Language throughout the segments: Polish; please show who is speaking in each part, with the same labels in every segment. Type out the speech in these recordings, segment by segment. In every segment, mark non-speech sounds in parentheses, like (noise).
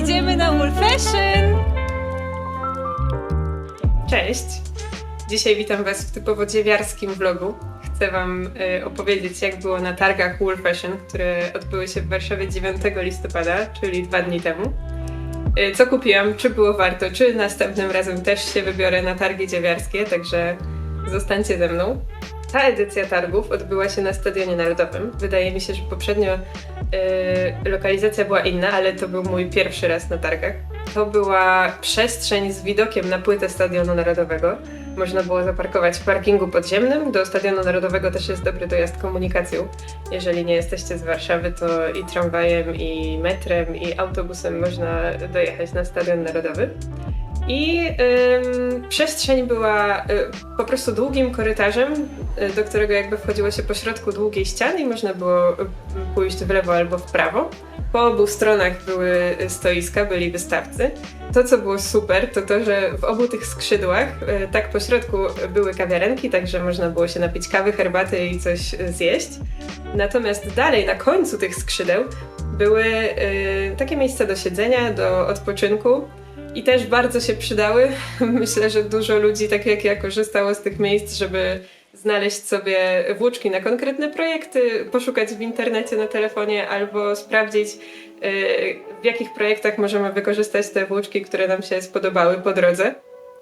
Speaker 1: Idziemy na Wool Fashion!
Speaker 2: Cześć! Dzisiaj witam Was w typowo dziewiarskim vlogu. Chcę Wam y, opowiedzieć, jak było na targach Wool Fashion, które odbyły się w Warszawie 9 listopada, czyli dwa dni temu. Y, co kupiłam, czy było warto, czy następnym razem też się wybiorę na targi dziewiarskie, także zostańcie ze mną. Ta edycja targów odbyła się na Stadionie Narodowym. Wydaje mi się, że poprzednio y, lokalizacja była inna, ale to był mój pierwszy raz na targach. To była przestrzeń z widokiem na płytę Stadionu Narodowego. Można było zaparkować w parkingu podziemnym. Do Stadionu Narodowego też jest dobry dojazd komunikacją. Jeżeli nie jesteście z Warszawy, to i tramwajem, i metrem, i autobusem można dojechać na Stadion Narodowy. I ym, przestrzeń była y, po prostu długim korytarzem, y, do którego jakby wchodziło się po środku długiej ściany i można było y, pójść w lewo albo w prawo. Po obu stronach były stoiska, byli wystawcy. To, co było super, to to, że w obu tych skrzydłach, tak po środku były kawiarenki, także można było się napić kawy, herbaty i coś zjeść. Natomiast dalej, na końcu tych skrzydeł, były takie miejsca do siedzenia, do odpoczynku. I też bardzo się przydały. (laughs) Myślę, że dużo ludzi, tak jak ja, korzystało z tych miejsc, żeby znaleźć sobie włóczki na konkretne projekty, poszukać w internecie na telefonie albo sprawdzić, yy, w jakich projektach możemy wykorzystać te włóczki, które nam się spodobały po drodze.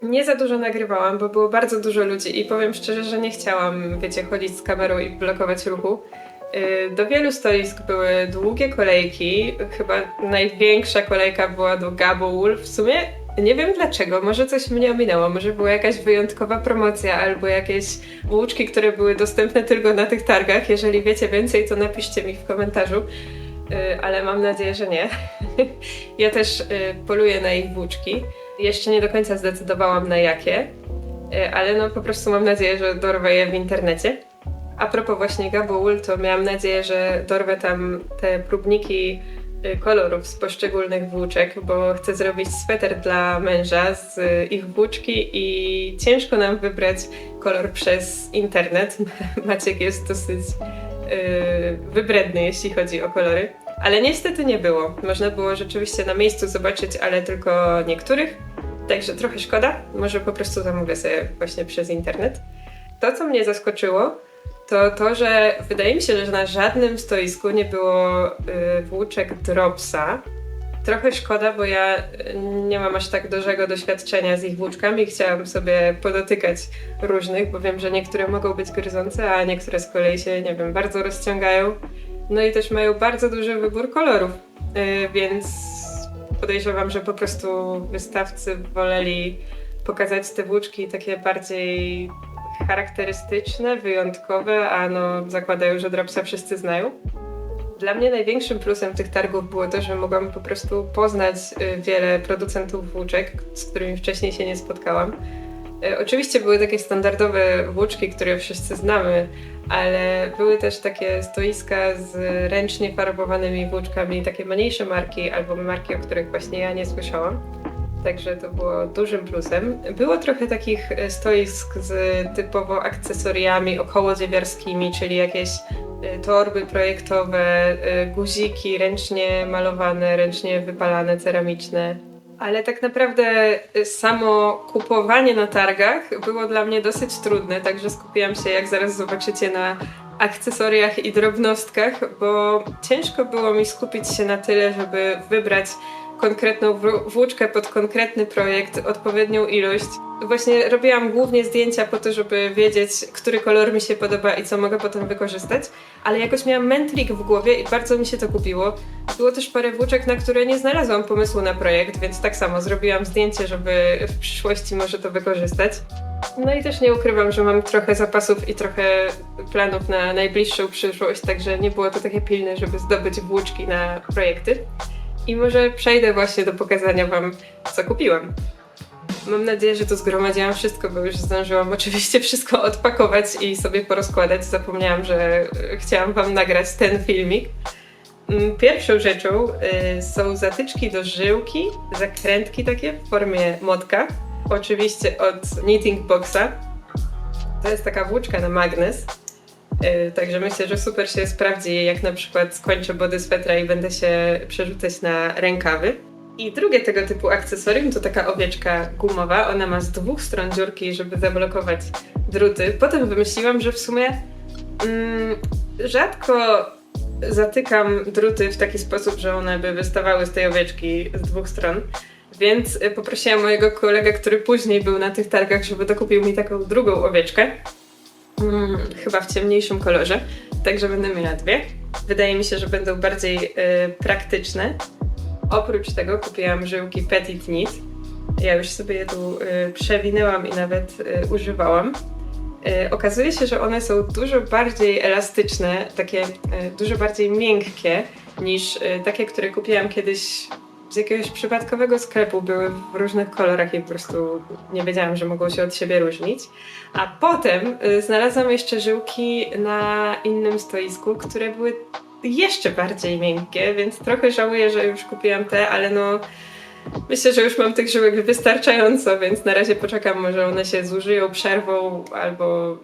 Speaker 2: Nie za dużo nagrywałam, bo było bardzo dużo ludzi i powiem szczerze, że nie chciałam, wiecie, chodzić z kamerą i blokować ruchu. Yy, Do wielu stoisk były długie kolejki. Chyba największa kolejka była do Wool. W sumie nie wiem dlaczego, może coś mnie ominęło, może była jakaś wyjątkowa promocja albo jakieś włóczki, które były dostępne tylko na tych targach. Jeżeli wiecie więcej, to napiszcie mi w komentarzu, Yy, ale mam nadzieję, że nie. (laughs) ja też yy, poluję na ich włóczki. Jeszcze nie do końca zdecydowałam na jakie, ale no po prostu mam nadzieję, że dorwę je w internecie. A propos właśnie Wool, to miałam nadzieję, że dorwę tam te próbniki y, kolorów z poszczególnych włóczek, bo chcę zrobić sweter dla męża z y, ich włóczki i ciężko nam wybrać kolor przez internet. (laughs) Maciek jest dosyć y, wybredny, jeśli chodzi o kolory. Ale niestety nie było. Można było rzeczywiście na miejscu zobaczyć, ale tylko niektórych. Także trochę szkoda. Może po prostu zamówię sobie właśnie przez internet. To, co mnie zaskoczyło, to to, że wydaje mi się, że na żadnym stoisku nie było y, włóczek Dropsa. Trochę szkoda, bo ja y, nie mam aż tak dużego doświadczenia z ich włóczkami. Chciałam sobie podotykać różnych, bo wiem, że niektóre mogą być gryzące, a niektóre z kolei się, nie wiem, bardzo rozciągają. No i też mają bardzo duży wybór kolorów, y, więc podejrzewam, że po prostu wystawcy woleli pokazać te włóczki takie bardziej charakterystyczne, wyjątkowe, a no zakładają, że Dropsa wszyscy znają. Dla mnie największym plusem tych targów było to, że mogłam po prostu poznać y, wiele producentów włóczek, z którymi wcześniej się nie spotkałam. Y, Oczywiście były takie standardowe włóczki, które wszyscy znamy, ale były też takie stoiska z ręcznie farbowanymi włóczkami, takie mniejsze marki albo marki, o których właśnie ja nie słyszałam. Także to było dużym plusem. Było trochę takich e, stoisk z typowo akcesoriami okołodziewiarskimi, czyli jakieś e, torby projektowe, e, guziki ręcznie malowane, ręcznie wypalane, ceramiczne. Ale tak naprawdę samo kupowanie na targach było dla mnie dosyć trudne, także skupiłam się, jak zaraz zobaczycie, na akcesoriach i drobnostkach, bo ciężko było mi skupić się na tyle, żeby wybrać konkretną włóczkę pod konkretny projekt, odpowiednią ilość. Właśnie robiłam głównie zdjęcia po to, żeby wiedzieć, który kolor mi się podoba i co mogę potem wykorzystać, ale jakoś miałam mętlik w głowie i bardzo mi się to kupiło. Było też parę włóczek, na które nie znalazłam pomysłu na projekt, więc tak samo zrobiłam zdjęcie, żeby w przyszłości może to wykorzystać. No i też nie ukrywam, że mam trochę zapasów i trochę planów na najbliższą przyszłość, także nie było to takie pilne, żeby zdobyć włóczki na projekty. I może przejdę właśnie do pokazania Wam, co kupiłam. Mam nadzieję, że tu zgromadziłam wszystko, bo już zdążyłam oczywiście wszystko odpakować i sobie porozkładać. Zapomniałam, że e, chciałam Wam nagrać ten filmik. Mm, Pierwszą rzeczą y, są zatyczki do żyłki, zakrętki takie w formie motka. Oczywiście od Knitting Boxa. To jest taka włóczka na magnes. Y, Także myślę, że super się sprawdzi, jak na przykład skończę body swetra i będę się przerzucać na rękawy. I drugie tego typu akcesorium to taka owieczka gumowa. Ona ma z dwóch stron dziurki, żeby zablokować druty. Potem wymyśliłam, że w sumie mm, rzadko zatykam druty w taki sposób, że one by wystawały z tej owieczki z dwóch stron. Więc y, poprosiłam mojego kolegę, który później był na tych targach, żeby dokupił mi taką drugą owieczkę. Mm, chyba w ciemniejszym kolorze. Także będę miała dwie. Wydaje mi się, że będą bardziej y, praktyczne. Oprócz tego kupiłam żyłki Petit Knit. Ja już sobie je tu y, przewinęłam i nawet y, używałam. Y, okazuje się, że one są dużo bardziej elastyczne, takie y, dużo bardziej miękkie niż y, takie, które kupiłam kiedyś z jakiegoś przypadkowego sklepu. Były w różnych kolorach i po prostu nie wiedziałam, że mogą się od siebie różnić. A potem y, znalazłam jeszcze żyłki na innym stoisku, które były jeszcze bardziej miękkie, więc trochę żałuję, że już kupiłam te, ale no myślę, że już mam tych żyłek wystarczająco, więc na razie poczekam, może one się zużyją przerwą albo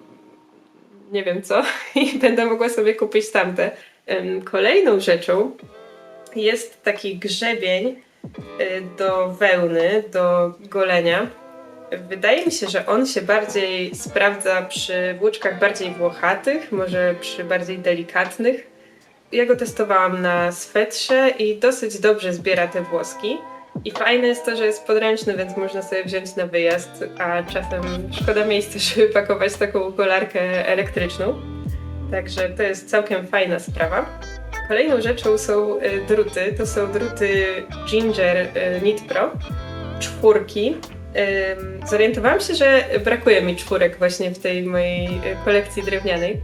Speaker 2: nie wiem co (laughs) i będę mogła sobie kupić tamte. Kolejną rzeczą jest taki grzebień y, do wełny, do golenia. Wydaje mi się, że on się bardziej sprawdza przy włóczkach bardziej włochatych, może przy bardziej delikatnych. Ja go testowałam na swetrze i dosyć dobrze zbiera te włoski. I fajne jest to, że jest podręczny, więc można sobie wziąć na wyjazd, a czasem szkoda miejsca, (laughs) żeby pakować taką golarkę elektryczną. Także to jest całkiem fajna sprawa. Kolejną rzeczą są y, druty. To są druty Ginger y, Knit Pro, czwórki. Zorientowałam się, że brakuje mi czwórek właśnie w tej mojej y, kolekcji drewnianej.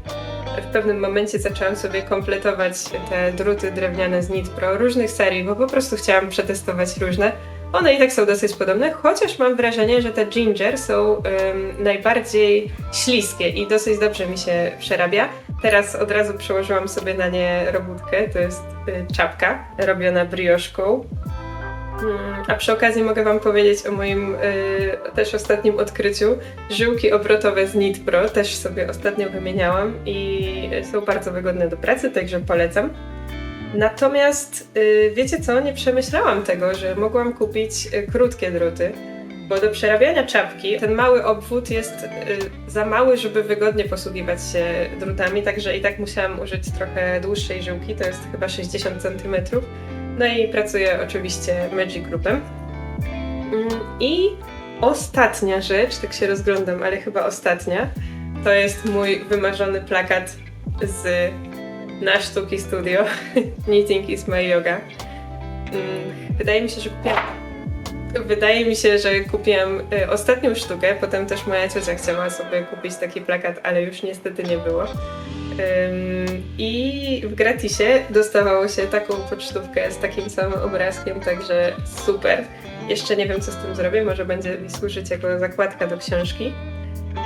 Speaker 2: W pewnym momencie zaczęłam sobie kompletować te druty drewniane z Knit Pro różnych serii, bo po prostu chciałam przetestować różne. One i tak są dosyć podobne, chociaż mam wrażenie, że te ginger są najbardziej śliskie i dosyć dobrze mi się przerabia. Teraz od razu przełożyłam sobie na nie robótkę, to jest y, czapka robiona brioszką. Mm, A przy okazji mogę Wam powiedzieć o moim y, też ostatnim odkryciu. Żyłki obrotowe z Knit Pro też sobie ostatnio wymieniałam i są bardzo wygodne do pracy, także polecam. Natomiast y, wiecie co, nie przemyślałam tego, że mogłam kupić krótkie druty, bo do przerabiania czapki ten mały obwód jest y, za mały, żeby wygodnie posługiwać się drutami, także i tak musiałam użyć trochę dłuższej żyłki, to jest chyba 60 cm. No i pracuję oczywiście Magic Groupem. Mm, I ostatnia rzecz, tak się rozglądam, ale chyba ostatnia, to jest mój wymarzony plakat z na Sztuki Studio. (laughs) Knitting is my yoga. Mm, Wydaje mi się, że kupiłam. Wydaje mi się, że kupiłam y, ostatnią sztukę, potem też moja ciocia chciała sobie kupić taki plakat, ale już niestety nie było. I w gratisie dostawało się taką pocztówkę z takim samym obrazkiem, także super. Jeszcze nie wiem, co z tym zrobię, może będzie mi służyć jako zakładka do książki.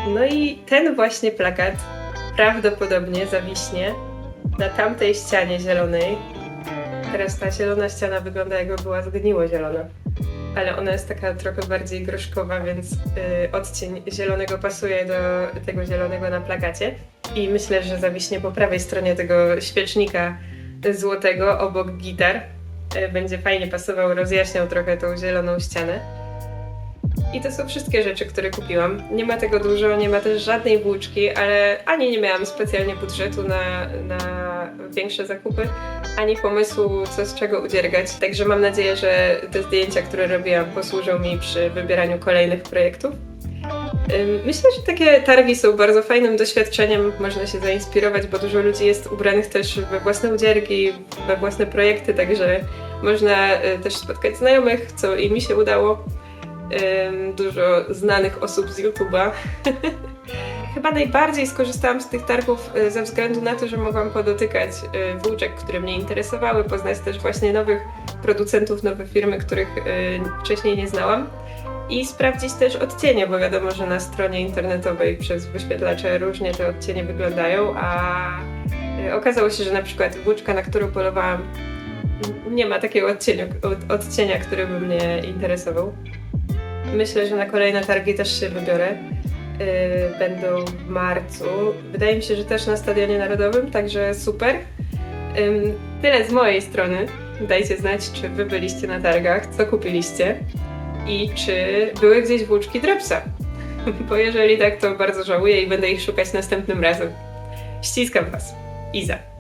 Speaker 2: No i ten właśnie plakat prawdopodobnie zawiśnie na tamtej ścianie zielonej. Teraz ta zielona ściana wygląda jakby była zgniło zielona. Ale ona jest taka trochę bardziej groszkowa, więc y, odcień zielonego pasuje do tego zielonego na plakacie. I myślę, że zawiśnie po prawej stronie tego świecznika złotego obok gitar. Y, będzie fajnie pasował, rozjaśniał trochę tą zieloną ścianę. I to są wszystkie rzeczy, które kupiłam. Nie ma tego dużo, nie ma też żadnej włóczki, ale ani nie miałam specjalnie budżetu na, na większe zakupy, ani pomysłu, co z czego udziergać. Także mam nadzieję, że te zdjęcia, które robiłam, posłużą mi przy wybieraniu kolejnych projektów. Myślę, że takie targi są bardzo fajnym doświadczeniem. Można się zainspirować, bo dużo ludzi jest ubranych też we własne udziergi, we własne projekty, także można y, też spotkać znajomych, co i mi się udało. Dużo znanych osób z YouTube'a. (laughs) Chyba najbardziej skorzystałam z tych targów y, ze względu na to, że mogłam podotykać y, włóczek, które mnie interesowały, poznać też właśnie nowych producentów, nowe firmy, których y, wcześniej nie znałam i sprawdzić też odcienie, bo wiadomo, że na stronie internetowej przez wyświetlacze różnie te odcienie wyglądają, a okazało się, że na przykład włóczka, na którą polowałam, nie ma takiego odcienia, od- odcienia, który by mnie interesował. Myślę, że na kolejne targi też się wybiorę. Yy, będą w marcu. Wydaje mi się, że też na Stadionie Narodowym, także super. Tyle z mojej strony. Dajcie znać, czy wy byliście na targach, co kupiliście i czy były gdzieś włóczki Dropsa. (laughs) Bo jeżeli tak, to bardzo żałuję i będę ich szukać następnym razem. Ściskam Was. Iza.